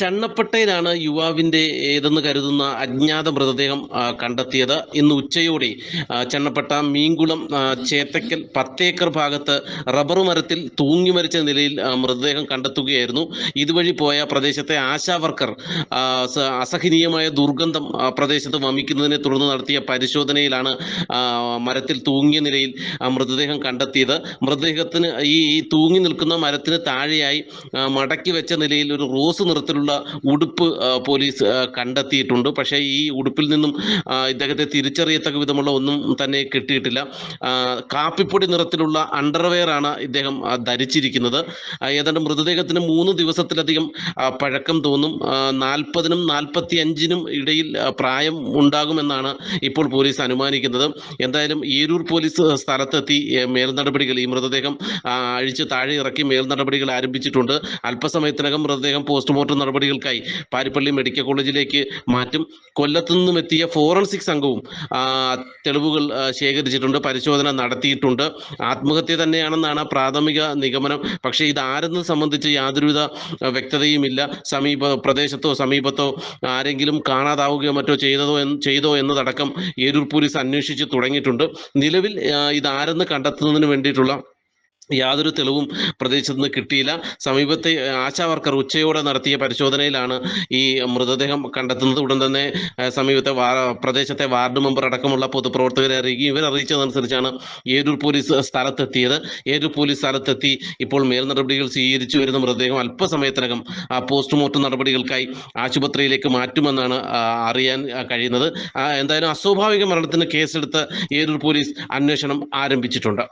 ചണ്ണപ്പട്ടയിലാണ് യുവാവിന്റെ ഏതെന്ന് കരുതുന്ന അജ്ഞാത മൃതദേഹം കണ്ടെത്തിയത്. ഇന്ന് ഉച്ചയോടെ ചണ്ണപ്പട്ട മീൻകുളം ചേത്തക്കൽ പത്തേക്കർ ഭാഗത്ത് റബ്ബർ മരത്തിൽ തൂങ്ങി മരിച്ച നിലയിൽ മൃതദേഹം കണ്ടെത്തുകയായിരുന്നു. ഇതുവഴി പോയ പ്രദേശത്തെ ആശാ വർക്കർ അസഹനീയമായ ദുർഗന്ധം പ്രദേശത്ത് വമിക്കുന്നതിനെ തുടർന്ന് നടത്തിയ പരിശോധനയിലാണ് മരത്തിൽ തൂങ്ങിയ നിലയിൽ മൃതദേഹം കണ്ടെത്തിയത്. മൃതദേഹത്തിന് ഈ തൂങ്ങി നിൽക്കുന്ന മരത്തിന് താഴെയായി മടക്കി വെച്ച നിലയിൽ ഒരു റോസ് നിറത്തിലുള്ള ഉടുപ്പ് പോലീസ് കണ്ടെത്തിയിട്ടുണ്ട്. പക്ഷേ ഈ ഉടുപ്പിൽ നിന്നും ഇദ്ദേഹത്തെ തിരിച്ചറിയത്തക്ക വിധമുള്ള ഒന്നും തന്നെ കിട്ടിയിട്ടില്ല. കാപ്പിപ്പൊടി നിറത്തിലുള്ള അണ്ടർവെയർ ആണ് ഇദ്ദേഹം ധരിച്ചിരിക്കുന്നത്. ഏതാണ്ട് മൃതദേഹത്തിന് മൂന്ന് ദിവസത്തിലധികം പഴക്കം തോന്നും. നാൽപ്പതിനും നാൽപ്പത്തി അഞ്ചിനും ഇടയിൽ പ്രായം ഉണ്ടാകുമെന്നാണ് ഇപ്പോൾ പോലീസ് അനുമാനിക്കുന്നത്. എന്തായാലും ഏരൂർ പോലീസ് സ്ഥലത്തെത്തി മേൽനടപടികൾ മേൽ നടപടികൾ ഈ മൃതദേഹം അഴിച്ച് താഴെ ഇറക്കി മേൽ നടപടികൾ ആരംഭിച്ചിട്ടുണ്ട്. അല്പസമയത്തിനകം മൃതദേഹം പോസ്റ്റ്മോർട്ടം നടപടികൾക്കായി പാരിപ്പള്ളി മെഡിക്കൽ കോളേജിലേക്ക് മാറ്റും. കൊല്ലത്തു നിന്നും എത്തിയ ഫോറൻസിക് സംഘവും തെളിവുകൾ ശേഖരിച്ചിട്ടുണ്ട് പരിശോധന നടത്തിയിട്ടുണ്ട്. ആത്മഹത്യ തന്നെയാണെന്നാണ് പ്രാഥമിക നിഗമനം. പക്ഷേ ഇത് ആരെന്ന് സംബന്ധിച്ച് യാതൊരുവിധ വ്യക്തതയും വ്യക്തതയുമില്ല. സമീപ പ്രദേശത്തോ സമീപത്തോ ആരെങ്കിലും കാണാതാവുകയോ മറ്റോ ചെയ്തതോ ചെയ്തോ എന്നതടക്കം ഏരൂർ പോലീസ് അന്വേഷിച്ച് തുടങ്ങിയിട്ടുണ്ട്. നിലവിൽ ഇതാരെന്ന് കണ്ടെത്തുന്നതിന് വേണ്ടിയിട്ടുള്ള യാതൊരു തെളിവും പ്രദേശത്ത് നിന്ന് കിട്ടിയില്ല. സമീപത്തെ ആശാ വർക്കർ ഉച്ചയോടെ നടത്തിയ പരിശോധനയിലാണ് ഈ മൃതദേഹം കണ്ടെത്തുന്നത്. ഉടൻ തന്നെ സമീപത്തെ പ്രദേശത്തെ വാർഡ് മെമ്പർ അടക്കമുള്ള പൊതുപ്രവർത്തകരെ അറിയിക്കുകയും ഇവർ അറിയിച്ചതനുസരിച്ചാണ് ഏരൂർ പോലീസ് സ്ഥലത്തെത്തിയത്. ഏരൂർ പോലീസ് സ്ഥലത്തെത്തി ഇപ്പോൾ മേൽ നടപടികൾ സ്വീകരിച്ചു വരുന്ന മൃതദേഹം അല്പസമയത്തിനകം പോസ്റ്റ്മോർട്ടം നടപടികൾക്കായി ആശുപത്രിയിലേക്ക് മാറ്റുമെന്നാണ് അറിയാൻ കഴിയുന്നത്. എന്തായാലും അസ്വാഭാവിക മരണത്തിന് കേസെടുത്ത് ഏരൂർ പോലീസ് അന്വേഷണം ആരംഭിച്ചിട്ടുണ്ട്.